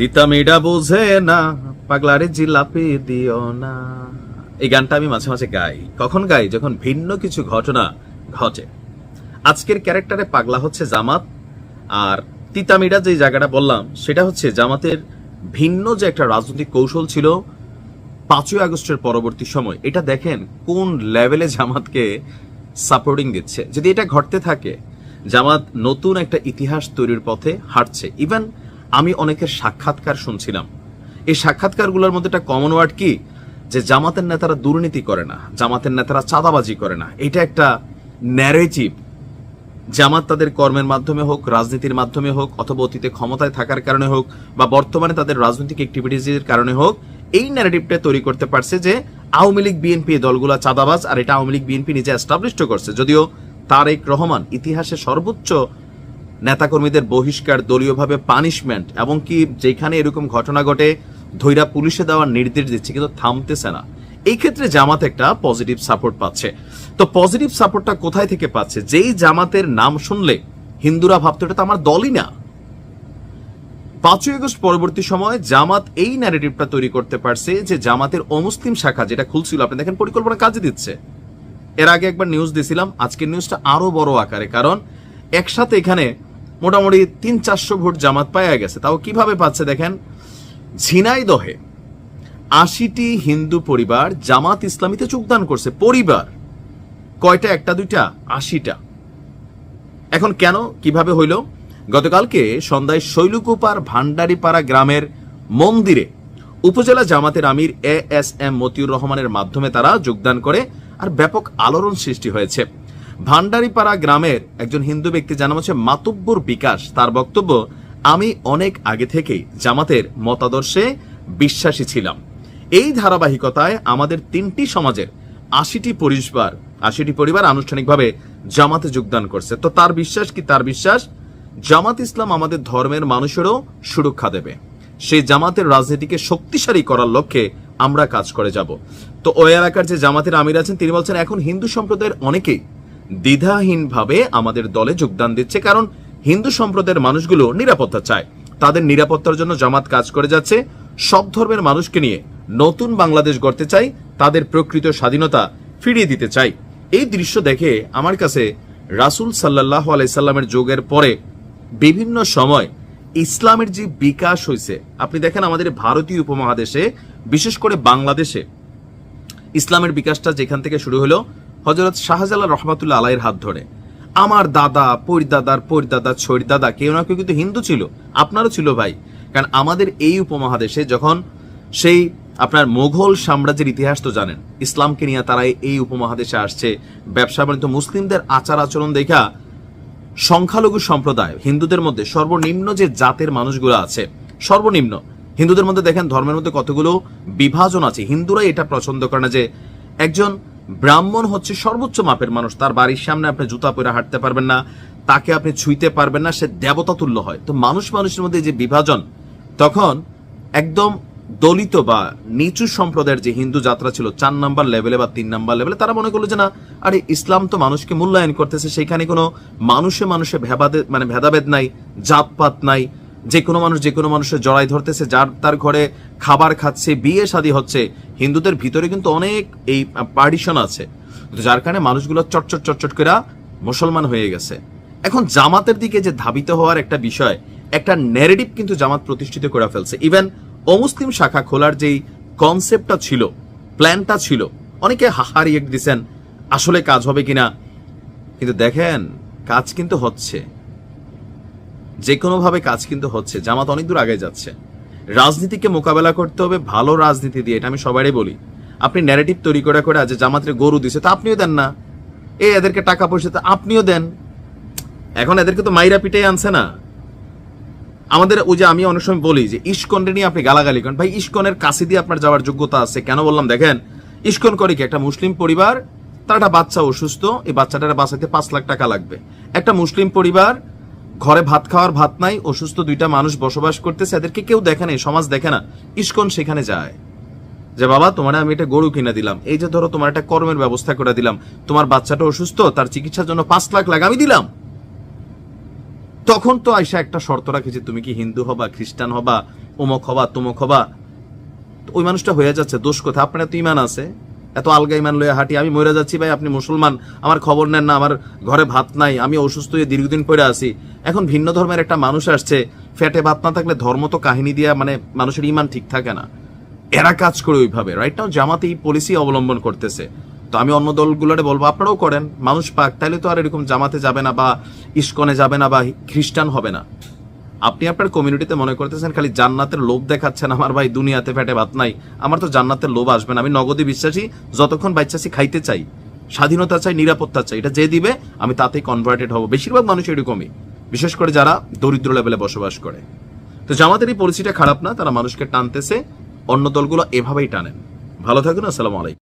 তিতা মেয়েটা বোঝে না, পাগলারে জিলাপি দিও না। এই গানটা আমি মাঝে মাঝে গাই। কখন গাই? যখন ভিন্ন কিছু ঘটনা ঘটে। আজকের ক্যারেক্টারে পাগলা হচ্ছে জামাত, আর তিতামিরা যে জায়গাটা বললাম, সেটা হচ্ছে জামাতের ভিন্ন যে একটা রাজনৈতিক কৌশল ছিল পাঁচই আগস্টের পরবর্তী সময়। এটা দেখেন কোন লেভেলে জামাতকে সাপোর্টিং দিচ্ছে। যদি এটা ঘটতে থাকে, জামাত নতুন একটা ইতিহাস তৈরির পথে হাঁটছে। ইভেন আমি অনেকের সাক্ষাৎকার শুনছিলাম। এই সাক্ষাৎকারগুলোর মধ্যে একটা কমন ওয়ার্ড কি? যে জামাতের নেতারা দুর্নীতি করে না, জামাতের নেতারা চাঁদাবাজি করে না। এটা একটা ন্যারেটিভ জামাত তাদের কর্মের মাধ্যমে হোক, রাজনীতির মাধ্যমে হোক, অথবা অতীতে ক্ষমতায় থাকার কারণে হোক, বা বর্তমানে তাদের রাজনৈতিক অ্যাক্টিভিটিজের কারণে হোক, এই ন্যারেটিভটা তৈরি করতে পারছে যে আওয়ামী লীগ বিএনপি দলগুলো চাঁদাবাজ, আর এটা আওয়ামী লীগ বিএনপি নিজে এস্টাবলিশড করছে। যদিও তারেক রহমান ইতিহাসে সর্বোচ্চ নেতাকর্মীদের বহিষ্কার, দলীয়ভাবে পানিশমেন্ট এবং কি যেখানে এরকম ঘটনা ঘটে, ধৈরা পুলিশে দেওয়ার নির্দেশ দিচ্ছে, কিন্তু থামতেছে না। এই ক্ষেত্রে জামাত একটা পজিটিভ সাপোর্ট পাচ্ছে। তো পজিটিভ সাপোর্টটা কোথায় থেকে পাচ্ছে? যেই জামাতের নাম শুনলে হিন্দুরা ভাবতো এটা তো আমার দলই না। পাঁচই আগস্ট পরবর্তী সময় জামাত এই ন্যারেটিভটা তৈরি করতে পারছে যে জামাতের অমুসলিম শাখা যেটা খুলছিল, আপনি দেখেন পরিকল্পনা কাজে দিচ্ছে। এর আগে একবার নিউজ দিয়েছিলাম আজকের নিউজটা আরও বড় আকারে, কারণ একসাথে এখানে মোটামুটি তিন চারশো ভোট জামাত পাওয়া গেছে। তাও কীভাবে পাচ্ছে দেখেন? ঝিনাইদহে আশিটি হিন্দু পরিবার জামাত ইসলামীতে যোগদান করছে। পরিবার, কয়টা? একটা, দুইটা, আশিটা। এখন কেন? কীভাবে হইল? গতকালকে সন্ধ্যায় শৈলকুপার ভান্ডারিপাড়া গ্রামের মন্দিরে উপজেলা জামাতের আমির এ এস এম মতিউর রহমানের মাধ্যমে তারা যোগদান করে আর ব্যাপক আলোড়ন সৃষ্টি হয়েছে। ভান্ডারিপাড়া গ্রামের একজন হিন্দু ব্যক্তি জানাম হচ্ছে, মাতুব্বর বিকাশ। তার বক্তব্য, আমি অনেক আগে থেকেই জামাতের মতাদর্শে বিশ্বাসী ছিলাম। এই ধারাবাহিকতায় আমাদের তিনটি সমাজের আশিটি পরিবার আশিটি পরিবার আনুষ্ঠানিকভাবে জামাতে যোগদান করছে। তো তার বিশ্বাস কি? তার বিশ্বাস, জামাত ইসলাম আমাদের ধর্মের মানুষেরও সুরক্ষা দেবে। সেই জামাতের রাজনীতিকে শক্তিশালী করার লক্ষ্যে আমরা কাজ করে যাব। তো ওই এলাকার যে জামাতের আমির আছেন, তিনি বলছেন, এখন হিন্দু সম্প্রদায়ের অনেকেই দ্বিধাহীনভাবে আমাদের দলে যোগদান দিচ্ছে কারণ হিন্দু সম্প্রদায়ের মানুষগুলো নিরাপত্তা চায়। তাদের নিরাপত্তার জন্য জামাত কাজ করে যাচ্ছে। সব ধর্মের মানুষকে নিয়ে নতুন বাংলাদেশ গড়তে চাই, তাদের প্রকৃত স্বাধীনতা ফিরিয়ে দিতে চাই। এই দৃশ্য দেখে আমার কাছে রাসুল সাল্লাহ আলাইসাল্লামের যোগের পরে বিভিন্ন সময় ইসলামের যে বিকাশ হয়েছে, আপনি দেখেন আমাদের ভারতীয় উপমহাদেশে, বিশেষ করে বাংলাদেশে, ইসলামের বিকাশটা যেখান থেকে শুরু হলো হজরত শাহজালাল রহমাতুল্লাহ আলাইয়ের হাত ধরে। আমার দাদা, পরিদাদার, পরিদাদা, ছড়িদাদা কেউ না কেউ কিন্তু হিন্দু ছিল, আপনারও ছিল ভাই। কারণ আমাদের এই উপমহাদেশে যখন সেই আপনার মোঘল সাম্রাজ্যের ইতিহাস তো জানেন, ইসলামকে নিয়ে তারা এই উপমহাদেশে আসছে। ব্যবসা বাণিজ্য, মুসলিমদের আচার আচরণ দেখা, সংখ্যালঘু সম্প্রদায়, হিন্দুদের মধ্যে সর্বনিম্ন যে জাতের মানুষগুলো আছে, সর্বনিম্ন। হিন্দুদের মধ্যে দেখেন ধর্মের মধ্যে কতগুলো বিভাজন আছে। হিন্দুরা এটা পছন্দ করে না যে একজন ব্রাহ্মণ হচ্ছে সর্বোচ্চ মাপের মানুষ। তার বাড়ির সামনে আপনি জুতা পরে হাঁটতে পারবেন না, তাকে আপনি ছুঁইতে পারবেন না, সে দেবতা তুল্য হয়। তো মানুষ মানুষের মধ্যে যে বিভাজন, তখন একদম দলিত বা নিচু সম্প্রদায়ের যে হিন্দু যাত্রা ছিল, চার নাম্বার লেভেলে বা তিন নাম্বার লেভেলে, তারা মনে করল যে না, আরে ইসলাম তো মানুষকে মূল্যায়ন করতেছে সেখানে কোনো মানুষে মানুষে ভেবাদে মানে ভেদাভেদ নাই, জাতপাত নাই যে কোনো মানুষ যে কোনো মানুষের জড়াই ধরতেছে, যার তার ঘরে খাবার খাচ্ছে, বিয়ে শাদী হচ্ছে, হিন্দুদের ভিতরে কিন্তু অনেক এই পার্টিশন আছে। যার কারণে মানুষগুলো চটচট চটচট করে মুসলমান হয়ে গেছে। এখন জামাতের দিকে যে ধাবিত হওয়ার একটা বিষয়, একটা ন্যারেটিভ কিন্তু জামাত প্রতিষ্ঠিত করে ফেলছে। ইভেন অমুসলিম শাখা খোলার যেই কনসেপ্টটা ছিল প্ল্যানটা ছিল, অনেকে হাহারিয়ে দিছেন, আসলে কাজ হবে কিনা। কিন্তু দেখেন, কাজ কিন্তু হচ্ছে। যে কোনোভাবে কাজ কিন্তু হচ্ছে, জামাত অনেক দূর আগে যাচ্ছে। রাজনীতিকে মোকাবেলা করতে হবে, ভালো রাজনীতি দিয়ে, এটা আমি সবারই বলি। আপনি ন্যারেটিভ তৈরি করে করে যে জামাতের গরু দিছে, তা আপনিও দেন না। এ এদেরকে টাকা পয়সা, তা আপনিও দেন। এখন এদেরকে তো মাইরা পিটাই আনছে না। আমাদের ওই যে আমি অনেক সময় বলি যে ইস্কনকে নিয়ে আপনি গালাগালি করেন। ভাই, ইস্কনের কাছে দিয়ে আপনার যাওয়ার যোগ্যতা আছে, কেন বললাম? দেখেন, ইস্কন করে কি, একটা মুসলিম পরিবার, তার একটা বাচ্চা অসুস্থ, এই বাচ্চাটার বাঁচাতে পাঁচ লাখ টাকা লাগবে। একটা মুসলিম পরিবার ঘরে ভাত খাওয়ার ভাত নাই, অসুস্থ দুইটা মানুষ বসবাস করতেছে, এদেরকে কেউ দেখে না সমাজ দেখে না। ইস্কন সেখানে যায়। যে, বাবা, তোমার আমি এটা গরু কিনে দিলাম। এই যে ধরো তোমার একটা কর্মের ব্যবস্থা করে দিলাম। তোমার বাচ্চাটা অসুস্থ, তার চিকিৎসার জন্য পাঁচ লাখ লাখ আমি দিলাম। তখন তো আইসা একটা শর্ত রাখে যে, তুমি কি হিন্দু হবা, খ্রিস্টান হবা অমুক হবা, তমুক হবা? তো ওই মানুষটা হয়ে যাচ্ছে, দোষ কোথায়? আপনার এত ইমান আছে? এত আলগা ইমান লয়ে হাঁটি, আমি মরে যাচ্ছি ভাই, আপনি মুসলমান, আমার খবর নেন না, আমার ঘরে ভাত নাই, আমি অসুস্থ হয়ে দীর্ঘদিন পরে আছি। এখন ভিন্ন ধর্মের একটা মানুষ আসছে, ফ্যাটে ভাত না থাকলে ধর্ম তো কাহিনী দিয়া মানে মানুষের ইমান ঠিক থাকে না। এরা কাজ করে ওইভাবে রাইট জামাতে এই পলিসি অবলম্বন করতেছে। তো আমি অন্য দলগুলোরে বলব, আপনারাও করেন, মানুষ পাক, তাইলে তো আর এরকম জামাতে যাবে না বা ইস্কনে যাবে না বা খ্রিস্টান হবে না। আপনি আপনার কমিউনিটিতে মনে করতেছেন খালি জান্নাতের লোভ দেখাচ্ছেন আমার ভাই দুনিয়াতে পেটে ভাত নাই, আমার তো জান্নাতের লোভ আসবে না। আমি নগদে বিশ্বাসী, যতক্ষণ বাচ্চাসি খাইতে চাই, স্বাধীনতা চাই, নিরাপত্তা চাই, এটা যে দিবে, আমি তাতেই কনভার্টেড হব। বেশিরভাগ মানুষ এরকমই, বিশেষ করে যারা দরিদ্র লেভেলে বসবাস করে। তো জামাতের এই পলিসিটা খারাপ না, তারা মানুষকে টানতেছে, অন্য দলগুলো এভাবেই টানেন। ভালো থাকুন, আসসালামু আলাইকুম।